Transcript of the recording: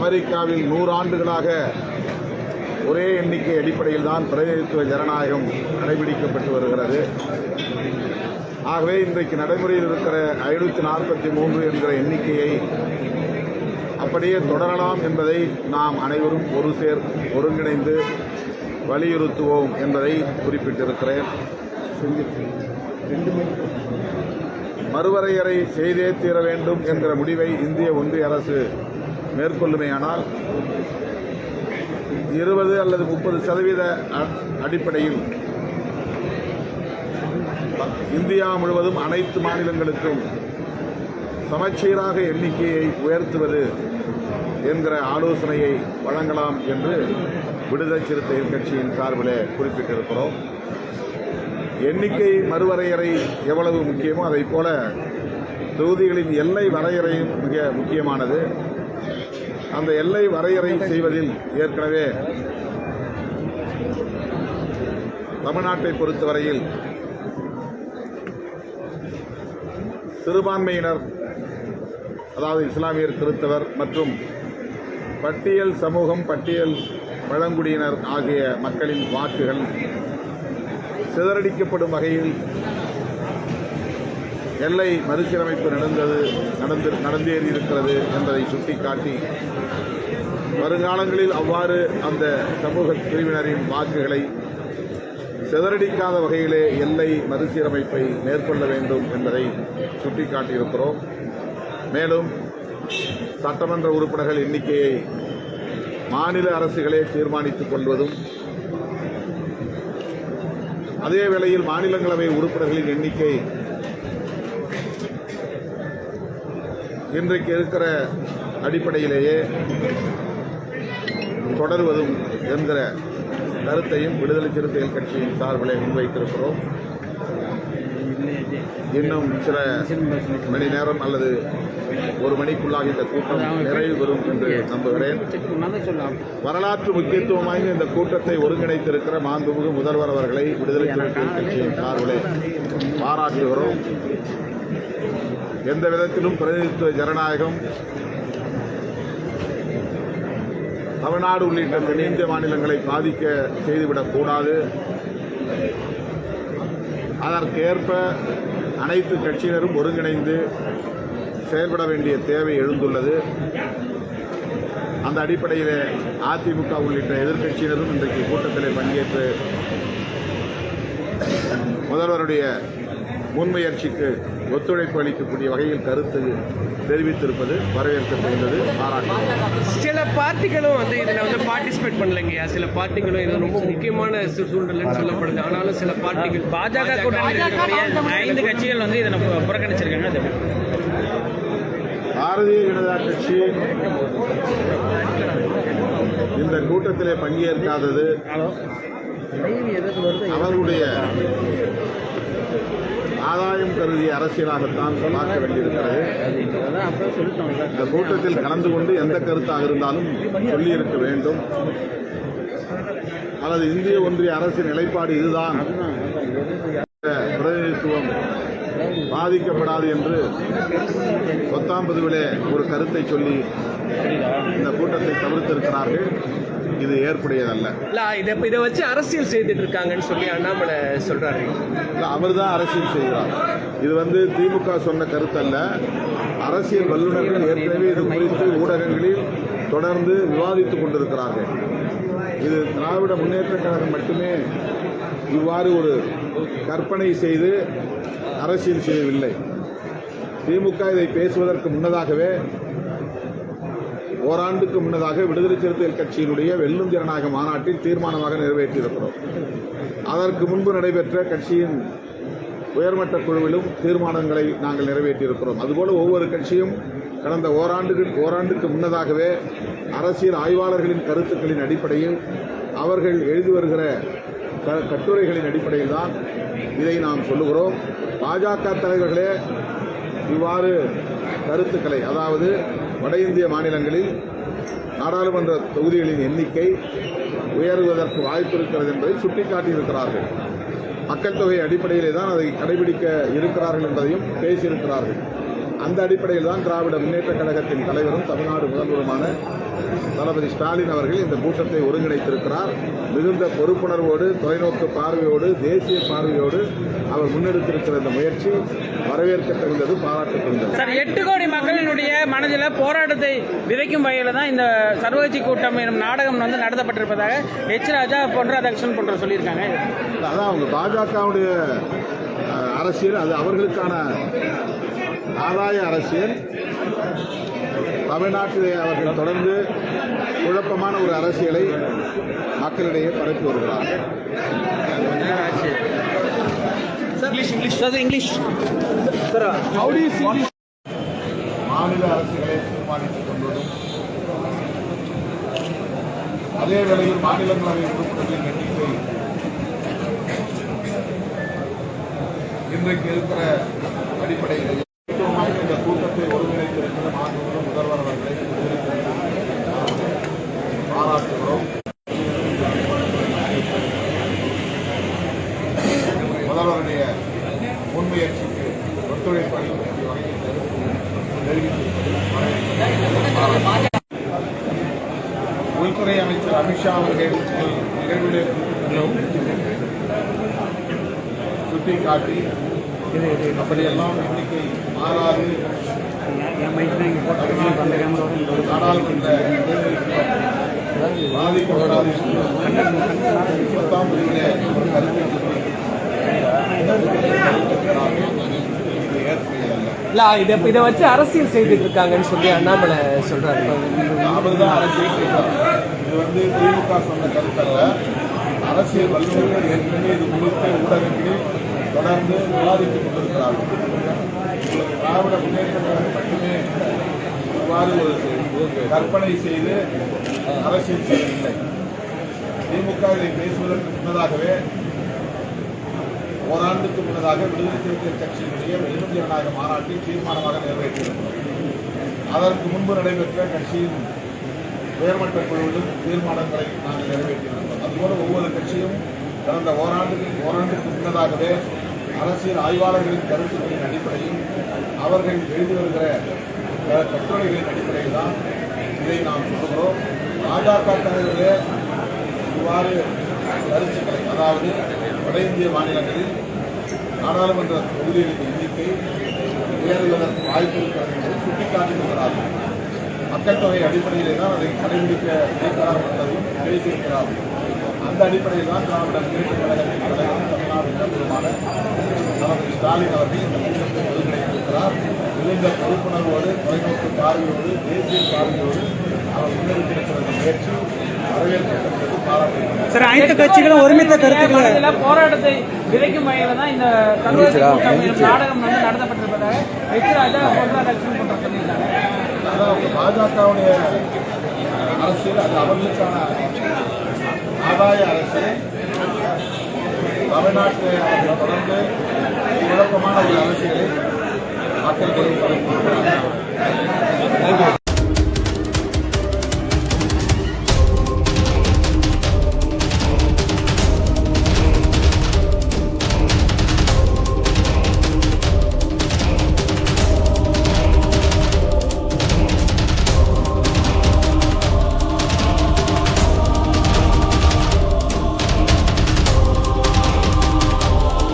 அமெரிக்காவில் நூறு ஆண்டுகளாக ஒரே எண்ணிக்கை அடிப்படையில் தான் பிரதிநிதித்துவ ஜனநாயகம் கடைபிடிக்கப்பட்டு வருகிறது. ஆகவே இன்றைக்கு நடைமுறையில் இருக்கிற ஐநூற்றி நாற்பத்தி மூன்று என்கிற எண்ணிக்கையை அப்படியே தொடரலாம் என்பதை நாம் அனைவரும் ஒரு சேர் ஒருங்கிணைந்து வலியுறுத்துவோம் என்பதை குறிப்பிட்டிருக்கிறேன். மறுவரையறை செய்தே தீர வேண்டும் என்கிற முடிவை இந்திய ஒன்றிய அரசு மேற்கொள்ளுமையானால் இருபது அல்லது முப்பது சதவீத அ- அடிப்படையில் இந்தியா முழுவதும் அனைத்து மாநிலங்களுக்கும் சமச்சீராக எண்ணிக்கையை உயர்த்துவது என்கிற ஆலோசனையை வழங்கலாம் என்று விடுதலை சிறுத்தைகள் கட்சியின் சார்பில் குறிப்பிட்டிருக்கிறோம். எண்ணிக்கை மறுவரையறை எவ்வளவு முக்கியமோ அதைப் போல தொகுதிகளின் எல்லை வரையறையும் மிக முக்கியமானது. அந்த எல்லை வரையறை செய்வதில் ஏற்கனவே தமிழ்நாட்டை பொறுத்தவரையில் சிறுபான்மையினர் அதாவது இஸ்லாமியர் கிறித்தவர் மற்றும் பட்டியல் சமூகம் பட்டியல் பழங்குடியினர் ஆகிய மக்களின் வாக்குகள் சிதறடிக்கப்படும் வகையில் எல்லை மறுசீரமைப்பு நடந்தது நடந்து நடந்தேறி இருக்கிறது என்பதை சுட்டிக்காட்டி வருங்காலங்களில் அவ்வாறு அந்த சமூக பிரிவினரின் வாக்குகளை சிதறடிக்காத வகையிலே எல்லை மறுசீரமைப்பை மேற்கொள்ள வேண்டும் என்பதை சுட்டிக்காட்டியிருக்கிறோம். மேலும் சட்டமன்ற உறுப்பினர்கள் எண்ணிக்கையை மாநில அரசுகளே தீர்மானித்துக் கொள்வதும் அதே வேளையில் மாநிலங்களவை உறுப்பினர்களின் எண்ணிக்கை இன்றைக்கு இருக்கிற அடிப்படையிலேயே தொடருவதும் என்கிற கருத்தையும் விடுதலை சிறுத்தைகள் கட்சியின் சார்பிலே முன்வைத்திருக்கிறோம். இன்னும் சில மணி நேரம் அல்லது ஒரு மணிக்குள்ளாக இந்த கூட்டம் நிறைவு பெறும் என்று நம்புகிறேன். வரலாற்று முக்கியத்துவம் வாய்ந்த இந்த கூட்டத்தை ஒருங்கிணைத்திருக்கிற மாண்புமிகு முதல்வர் அவர்களை விடுதலை சிறுத்தைகள் கட்சியின் சார்பிலே பாராட்டுகிறோம். எந்த விதத்திலும் பிரதிநிதித்துவ ஜனநாயகம் தமிழ்நாடு உள்ளிட்ட தென்னிந்திய மாநிலங்களை பாதிக்க செய்துவிடக் கூடாது. அதற்கேற்ப அனைத்து கட்சியினரும் ஒருங்கிணைந்து செயல்பட வேண்டிய தேவை எழுந்துள்ளது. அந்த அடிப்படையில் அதிமுக உள்ளிட்ட எதிர்க்கட்சியினரும் இன்றைக்கு கூட்டத்தில் பங்கேற்று முதல்வருடைய முன்முயற்சிக்கு ஒத்துழைப்பு அளிக்கக்கூடிய வகையில் கருத்து தெரிவித்திருப்பது வரவேற்கத்தகுந்தது பாராட்டு. சில பார்ட்டிகளும் வந்து இதில் வந்து பார்ட்டிசிபேட் பண்ணலைங்கய்யா சில பார்ட்டிகளும் இது ரொம்ப முக்கியமான சூழ்நிலைன்னு சொல்லப்படுது. ஆனாலும் சில பார்ட்டிகள் பாஜக இருக்கக்கூடிய ஐந்து கட்சிகள் வந்து இதை புறக்கணிச்சிருக்காங்க? பாரதிய ஜனதா கட்சி இந்த கூட்டத்திலே பங்கேற்காதது அவர்களுடைய ஆதாயம் கருதிய அரசியலாகத்தான் பார்க்க வேண்டியிருக்கிறது. இந்த கூட்டத்தில் கலந்து கொண்டு எந்த கருத்தாக இருந்தாலும் சொல்லியிருக்க வேண்டும். அல்லது இந்திய ஒன்றிய அரசின் நிலைப்பாடு இதுதான். பிரதிநிதித்துவம் பாதிக்கப்படாது என்று பத்தாம்பதுவிலே ஒரு கருத்தை சொல்லி இந்த கூட்டத்தை தவிர்த்திருக்கிறார்கள். இது ஏற்புடையதல்ல. இல்ல இதை இதை வச்சு அரசியல் செய்துட்டு இருக்காங்கன்னு சொல்லி அண்ணாமலை சொல்றாரு. அவர் தான் அரசியல் செய்கிறார். இது வந்து திமுக சொன்ன கருத்தல்ல. அரசியல் வல்லுநர்கள் ஏற்கனவே இது குறித்து ஊடகங்களில் தொடர்ந்து விவாதித்துக் கொண்டிருக்கிறார்கள். இது திராவிட முன்னேற்ற கழகம் மட்டுமே இவ்வாறு ஒரு கற்பனை செய்து அரசியல் செய்யவில்லை. திமுக இதை பேசுவதற்கு முன்னதாகவே ஓராண்டுக்கு முன்னதாக விடுதலை சிறுத்தைகள் கட்சியினுடைய வெல்லும் ஜனநாயக மாநாட்டில் தீர்மானமாக நிறைவேற்றியிருக்கிறோம். அதற்கு முன்பு நடைபெற்ற கட்சியின் உயர்மட்ட குழுவிலும் தீர்மானங்களை நாங்கள் நிறைவேற்றியிருக்கிறோம். அதுபோல ஒவ்வொரு கட்சியும் கடந்த ஓராண்டுகள் ஓராண்டுக்கு முன்னதாகவே அரசியல் ஆய்வாளர்களின் கருத்துக்களின் அடிப்படையில் அவர்கள் எழுதி வருகிற க- கட்டுரைகளின் அடிப்படையில் தான் இதை நாம் சொல்லுகிறோம். பாஜக தலைவர்களே இவ்வாறு கருத்துக்களை அதாவது வட இந்திய மாநிலங்களில் நாடாளுமன்ற தொகுதிகளின் எண்ணிக்கை உயருவதற்கு வாய்ப்பு இருக்கிறது என்பதை சுட்டிக்காட்டியிருக்கிறார்கள். மக்கள் தொகை அடிப்படையிலே தான் அதை கடைபிடிக்க இருக்கிறார்கள் என்பதையும் பேசியிருக்கிறார்கள். அந்த அடிப்படையில் தான் திராவிட முன்னேற்ற கழகத்தின் தலைவரும் தமிழ்நாடு முதல்வருமான தளபதி ஸ்டாலின் அவர்கள் இந்த கூட்டத்தை ஒருங்கிணைத்திருக்கிறார். மிகுந்த பொறுப்புணர்வோடு தொலைநோக்கு பார்வையோடு தேசிய பார்வையோடு அவர் முன்னெடுத்திருக்கிற இந்த முயற்சி வரவேற்கத்தகுந்தது பாராட்டத்தகுந்தது. சார் எட்டு கோடி மக்களினுடைய மனதில் போராட்டத்தை விதைக்கும் வகையில் தான் இந்த சர்வகட்சி கூட்டம் எனும் நாடகம் வந்து நடத்தப்பட்டிருப்பதாக எச் ராஜா பொன் ராதாகிருஷ்ணன் போன்ற சொல்லியிருக்காங்க. அதான் அவங்க பாஜகவுடைய அரசியல் அது அவர்களுக்கான ஆதாய அரசியல். தமிழ்நாட்டிலே அவர்கள் தொடர்ந்து குழப்பமான ஒரு அரசியலை மக்களிடையே பரப்பி வருகிறார்கள். English English sir English sir மாநில அரசுகளை தீர்மானித்துக் கொள்வதும் அதே வேளையில் மாநிலங்களவை உறுப்பினர்களின் எண்ணிக்கை இன்றைக்கு இருக்கிற அடிப்படையில் இந்த கூட்டத்தை ஒருங்கிணைத்திருக்கிற மாண்புமிகு முதல்வர் அவர்களை பாராட்டுகிறோம் முதல்வருடைய முன்முயற்சிக்கு ஒத்துழைப்பு அளிக்கக்கூடிய வகையில் உள்துறை அமைச்சர் அமித்ஷா அவர்கள் நிகழ்விலே சுட்டிக்காட்டி அப்படியெல்லாம் எண்ணிக்கை மாறாது. நாடாளுமன்ற பாதிக்கப்படாது. பத்தாம் தேதியிலே ஒரு கருத்தை இல்ல இதை இதை வச்சு அரசியல் செய்துட்டு இருக்காங்கன்னு சொல்லி அண்ணாமலை சொல்றாரு. அவர் அரசியல் செய்தார் இது வந்து திமுக சொன்ன கருத்தல்ல. அரசியல் வல்லுநர்கள் ஏற்கனவே இது குறித்து ஊடகங்களில் தொடர்ந்து விவாதித்துக் கொண்டிருக்கிறார்கள். உங்களுக்கு திராவிட முன்னேற்ற மட்டுமே இவ்வாறு ஒரு கற்பனை செய்து அரசியல் செய்யவில்லை. திமுக இதை பேசுவதற்கு முன்னதாகவே ஓராண்டுக்கு முன்னதாக விடுதலை சிறுத்தைகள் கட்சியினுடைய இருபத்தி ஜனநாயக மாநாட்டை தீர்மானமாக நிறைவேற்றியிருக்கிறோம் அதற்கு முன்பு நடைபெற்ற கட்சியின் உயர்மட்ட குழுவிலும் தீர்மானங்களை நாங்கள் நிறைவேற்றியிருக்கிறோம் அதுபோல ஒவ்வொரு கட்சியும் கடந்த ஓராண்டுக்கு ஓராண்டுக்கு முன்னதாகவே அரசியல் ஆய்வாளர்களின் கருத்துக்களின் அடிப்படையில் அவர்கள் எழுதி வருகிற கட்டுரைகளின் அடிப்படையில் தான் இதை நாம் சொல்கிறோம் பாஜக தலைவர்களே இவ்வாறு கருத்துக்களை அதாவது வட இந்திய மாநிலங்களில் நாடாளுமன்ற தொகுதிகளின் எண்ணிக்கை உயர்வதற்கு வாய்ப்பு இருக்கிறது என்பதை சுட்டிக்காட்டியிருக்கிறார்கள். மக்கள் தொகை அடிப்படையிலே தான் அதை கடைபிடிக்க இருக்கிறார் என்பதையும் பேசியிருக்கிறார்கள். அந்த அடிப்படையில் தான் திராவிட முன்னேற்ற கழகத்தின் தலைவர் தமிழ்நாடு முதல்வருமான தளபதி ஸ்டாலின் அவர்கள் இந்த கூட்டத்தை ஒருங்கிணைத்திருக்கிறார் மிகுந்த பொறுப்புணர்வோடு தொலைநோக்கு பார்வையோடு தேசிய பார்வையோடு அவர் முன்னெடுத்திருக்கிற முயற்சி சார் அனைத்து கட்சிகளும் ஒருமித்த கருத்துக்களை போராட்டத்தை விதைக்கும் வகையில் தான் இந்த நாடகம் வந்து நடத்தப்பட்டிருப்பதாக எச் ராஜா பொன் ராதாகிருஷ்ணன் போன்ற சொல்லியிருக்காங்க. அதான் அவங்க பாஜகவுடைய அரசியல் அது அவர்களுக்கான ஆதாய அரசியல். தமிழ்நாட்டில் அவர்கள் தொடர்ந்து குழப்பமான ஒரு அரசியலை மக்கள்